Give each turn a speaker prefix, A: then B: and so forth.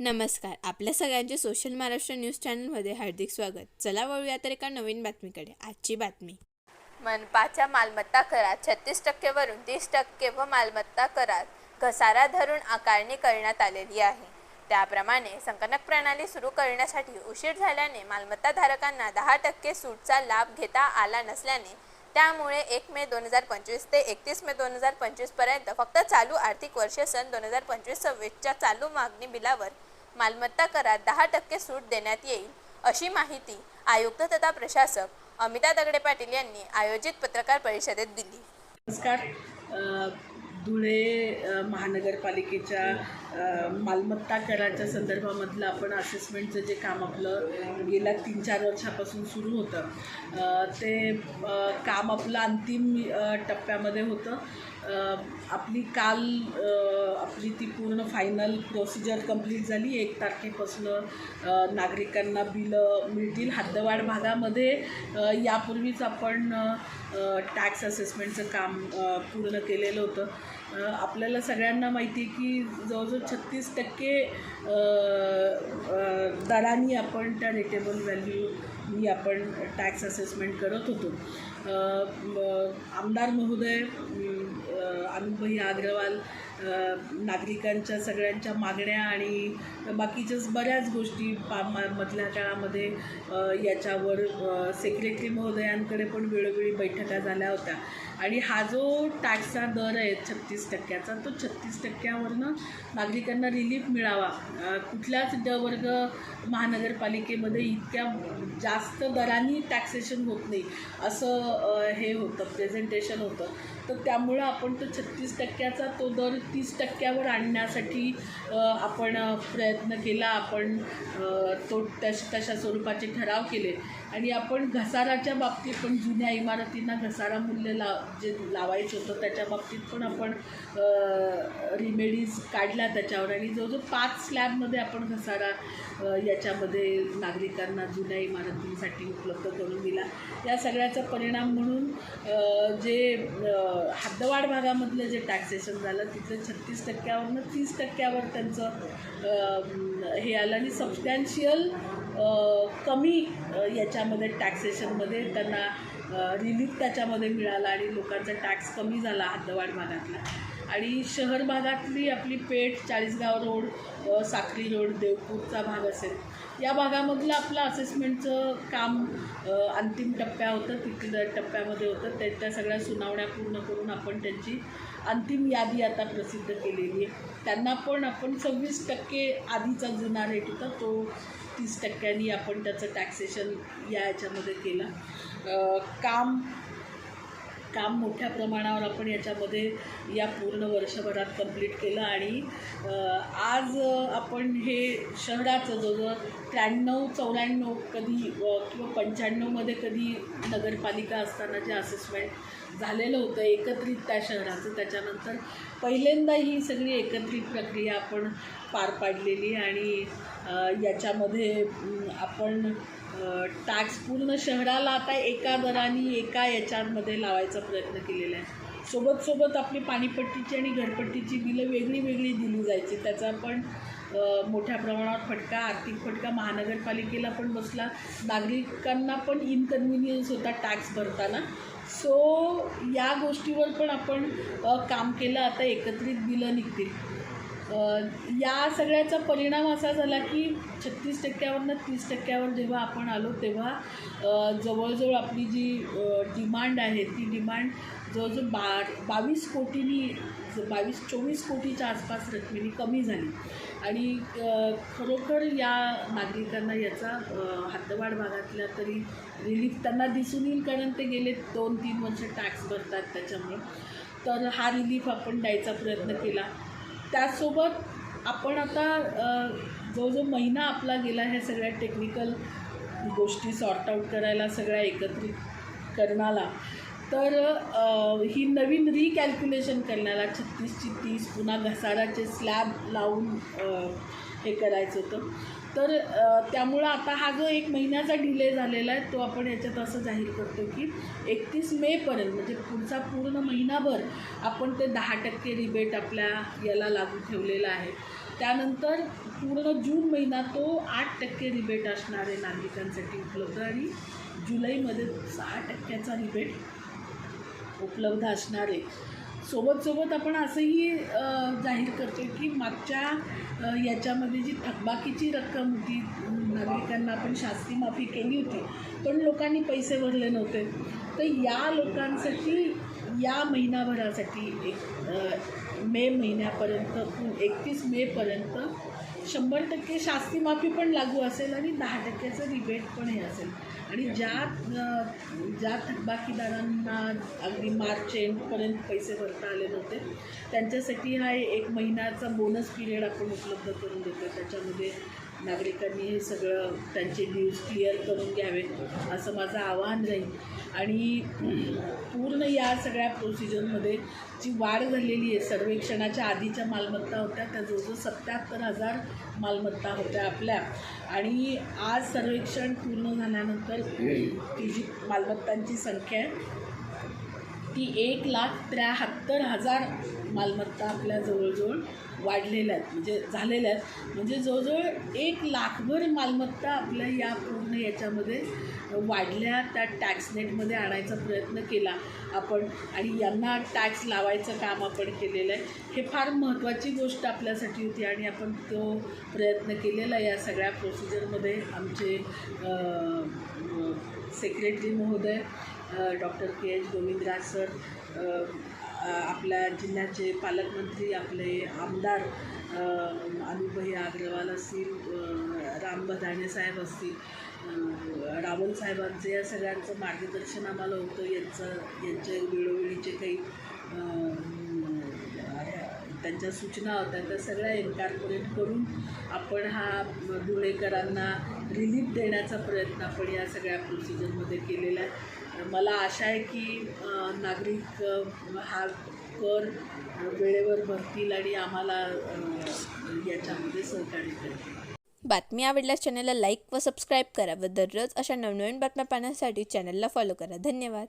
A: नमस्कार. आपल्या सगळ्यांचे सोशल महाराष्ट्र न्यूज चॅनलमध्ये हार्दिक स्वागत. चला वळूया तर एका नवीन बातमीकडे. आजची बातमी.
B: मनपाच्या मालमत्ता करात छत्तीस टक्केवरून तीस टक्के व मालमत्ता करात घसारा धरून आकारणी करण्यात आलेली आहे. त्याप्रमाणे संगणक प्रणाली सुरू करण्यासाठी उशीर झाल्याने मालमत्ताधारकांना दहा टक्के सूटचा लाभ घेता आला नसल्याने त्यामुळे एक मे दोन हजार पंचवीस ते एकतीस मे दोन हजार पंचवीसपर्यंत फक्त चालू आर्थिक वर्ष सन दोन हजार पंचवीस सव्वीसच्या चालू मागणी बिलावर मालमत्ता करात दहा टक्के सूट देण्यात येईल अशी माहिती आयुक्त तथा प्रशासक अमिता दगडे पाटील यांनी आयोजित पत्रकार परिषदेत दिली.
C: नमस्कार. धुळे महानगरपालिकेच्या मालमत्ता कराच्या संदर्भामधलं आपण असेसमेंटचं जे काम आपलं गेल्या तीन चार वर्षापासून सुरू होतं. ते काम आपलं अंतिम टप्प्यामध्ये होतं. आपली काल आपली ती पूर्ण फायनल प्रोसिजर कंप्लीट झाली. एक तारखेपासून नागरिकांना बिलं मिळतील. हद्दवाढ भागामध्ये यापूर्वीच आपण टॅक्स असेसमेंटचं काम पूर्ण केलेलं होतं. आपल्याला सगळ्यांना माहिती आहे की जवळजवळ छत्तीस टक्के दरांनी आपण त्या रेटेबल व्हॅल्यूनी आपण टॅक्स असेसमेंट करत होतो. आमदार महोदय अनुभई अग्रवाल नागरिकांच्या सगळ्यांच्या मागण्या आणि बाकीच्याच बऱ्याच गोष्टी पा मधल्या काळामध्ये याच्यावर सेक्रेटरी महोदयांकडे पण वेळोवेळी बैठका झाल्या होत्या. आणि हा जो टॅक्सचा दर आहे छत्तीस टक्क्याचा तो छत्तीस टक्क्यावरनं नागरिकांना रिलीफ मिळावा. कुठल्याच ड वर्ग महानगरपालिकेमध्ये इतक्या जास्त दरांनी टॅक्सेशन होत नाही असं हे होतं प्रेझेंटेशन होतं. तर त्यामुळं आपण तो छत्तीस टक्क्याचा तो दर तीस टक्क्यावर आणण्यासाठी आपण प्रयत्न केला आपण तो तश तशा स्वरूपाचे ठराव केले. आणि आपण घसाराच्या बाबतीत पण जुन्या इमारतींना घसारा मूल्य ला जे लावायचं होतं त्याच्या बाबतीत पण आपण रिमेडीज काढल्या त्याच्यावर. आणि जवळजवळ पाच स्लॅबमध्ये आपण घसारा याच्यामध्ये नागरिकांना जुन्या इमारतींसाठी उपलब्ध करून दिला. या सगळ्याचा परिणाम म्हणून जे हद्दवाड हद्दवाढ भागामधलं जे टॅक्सेशन झालं तिथलं छत्तीस टक्क्यावरनं तीस टक्क्यावर त्यांचं हे आलं. आणि सबस्टॅन्शियल कमी याच्यामध्ये टॅक्सेशनमध्ये त्यांना रिलीफ त्याच्यामध्ये मिळाला आणि लोकांचा टॅक्स कमी झाला हद्दवाड भागातला. आणि शहर भागातली आपली पेठ चाळीसगाव रोड साखरी रोड देवपूरचा भाग असेल या भागामधलं आपलं असेसमेंटचं काम अंतिम टप्प्या होतं तिथल्या टप्प्यामध्ये होतं त्या सगळ्या सुनावण्या पूर्ण करून आपण त्यांची अंतिम यादी आता प्रसिद्ध केलेली आहे. त्यांना पण आपण सव्वीस टक्के आधीचा जुना रेट होता तो तीस टक्क्यांनी आपण त्याचं टॅक्सेशन या याच्यामध्ये केलं. काम काम मोठ्या प्रमाणावर आपण याच्यामध्ये या पूर्ण वर्षभरात कंप्लीट केलं आणि आज आपण हे शहराचं जवळजवळ त्र्याण्णव चौऱ्याण्णव कधी किंवा पंच्याण्णवमध्ये कधी नगरपालिका असताना जे असेसमेंट झालेलं होतं एकत्रित त्या शहराचं त्याच्यानंतर पहिल्यांदा ही सगळी एकत्रित प्रक्रिया आपण पार पाडलेली आणि याच्यामध्ये आपण टॅक्स पूर्ण शहराला आता एका दराने एका याच्यामध्ये लावायचा प्रयत्न केलेला आहे. सोबत सोबत आपली पाणीपट्टीची आणि घरपट्टीची बिलं वेगळी वेगळी दिली जायची. त्याचा पण मोठ्या प्रमाणावर फटका आर्थिक फटका. महानगरपालिकेला पण बसला. नागरिकांना पण इनकन्व्हिनियन्स होता टॅक्स भरताना. सो या गोष्टीवर पण आपण काम केलं. आता एकत्रित बिलं निघतील. या सगळ्याचा परिणाम असा झाला की छत्तीस टक्क्यावरनं तीस टक्क्यावर जेव्हा आपण आलो तेव्हा जवळजवळ आपली जी डिमांड आहे ती डिमांड जवळजवळ बा बावीस कोटींनी बावीस चोवीस कोटीच्या आसपास रकमेने कमी झाली. आणि खरोखर या नागरिकांना याचा हातवाड भागातल्या तरी रिलीफ त्यांना दिसून येईल कारण ते गेले दोन तीन वर्ष टॅक्स भरतात त्याच्यामुळे. तर हा रिलीफ आपण द्यायचा प्रयत्न केला. त्याचसोबत आपण आता जो जो महिना आपला गेला ह्या सगळ्या टेक्निकल गोष्टी सॉर्ट आऊट करायला सगळ्या एकत्रित करण्याला तर ही नवीन रिकॅल्क्युलेशन करण्याला छत्तीसची तीस पुन्हा घसाराचे स्लॅब लावून हे करायचं होतं. तर त्यामुळं आता हा जो एक महिन्याचा डिले झालेला आहे तो आपण याच्यात असं जाहीर करतो की एकतीस मेपर्यंत म्हणजे पुढचा पूर्ण महिनाभर आपण ते दहा टक्के रिबेट आपल्या याला लागू ठेवलेला आहे. त्यानंतर पूर्ण जून महिना तो आठ टक्के रिबेट असणार आहे नागरिकांसाठी उपलब्ध आणि जुलैमध्ये सहा टक्क्याचा रिबेट उपलब्ध असणार आहे. सोबत सोबत आपण असंही जाहीर करतो की मागच्या याच्यामध्ये जी थकबाकीची रक्कम होती नागरिकांना आपण शास्ती माफी केली होती पण लोकांनी पैसे भरले नव्हते. तर या लोकांसाठी या महिनाभरासाठी एक मे महिन्यापर्यंत एकतीस मेपर्यंत शंभर टक्के शास्ती माफी पण लागू असेल आणि दहा टक्क्याचं रिबेट पण हे असेल. आणि ज्या ज्या थकबाकीदारांना अगदी मार्च एंडपर्यंत पैसे भरता आले नव्हते त्यांच्यासाठी हा एक महिन्याचा बोनस पिरियड आपण उपलब्ध करून देतो त्याच्यामध्ये नागरिकांनी हे सगळं त्यांचे ड्यूज क्लिअर करून घ्यावेत असं माझं आवाहन राहील. आणि पूर्ण या सगळ्या प्रोसिजरमध्ये जी वाढ झालेली आहे सर्वेक्षणाच्या आधीच्या मालमत्ता होत्या त्या जवळजवळ सत्याहत्तर हजार मालमत्ता होत्या आपल्या. आणि आज सर्वेक्षण पूर्ण झाल्यानंतर ती जी मालमत्तांची संख्या आहे ती एक लाख त्र्याहत्तर हजार मालमत्ता आपल्या जवळजवळ वाढलेल्या आहेत. म्हणजे झालेल्या आहेत. म्हणजे जवळजवळ एक लाखभर मालमत्ता आपल्या या पूर्ण याच्यामध्ये वाढल्या त्या टॅक्स नेटमध्ये आणायचा प्रयत्न केला आपण. आणि यांना टॅक्स लावायचं काम आपण केलेलं आहे. हे फार महत्त्वाची गोष्ट आपल्यासाठी होती आणि आपण तो प्रयत्न केलेला आहे या सगळ्या प्रोसिजरमध्ये आमचे सेक्रेटरी महोदय doctor K H Govindraj sir आपल्या जिल्ह्याचे पालकमंत्री आपले आमदार अ, अग्रवाल असतील राम बदाणे साहेब असतील अ, रावल साहेबांचं या सगळ्यांचं मार्गदर्शन आम्हाला होतं यांचं यांचे वेळोवेळीचे काही त्यांच्या सूचना होत्या त्या सगळ्या इन्कॉर्पोरेट करून आपण हा धुळेकरांना रिलीफ देण्याचा प्रयत्न आपण या सगळ्या प्रोसिजरमध्ये केलेला आहे. मला आशा आहे की नागरिक हा कर वेळेवर भरतील आणि आम्हाला याच्यामध्ये सहकार्य करतील
A: बातमी आवडल्यास चॅनलला लाईक व सबस्क्राईब करा व दररोज अशा नवनवीन बातम्या पाहण्यासाठी चॅनलला फॉलो करा. धन्यवाद.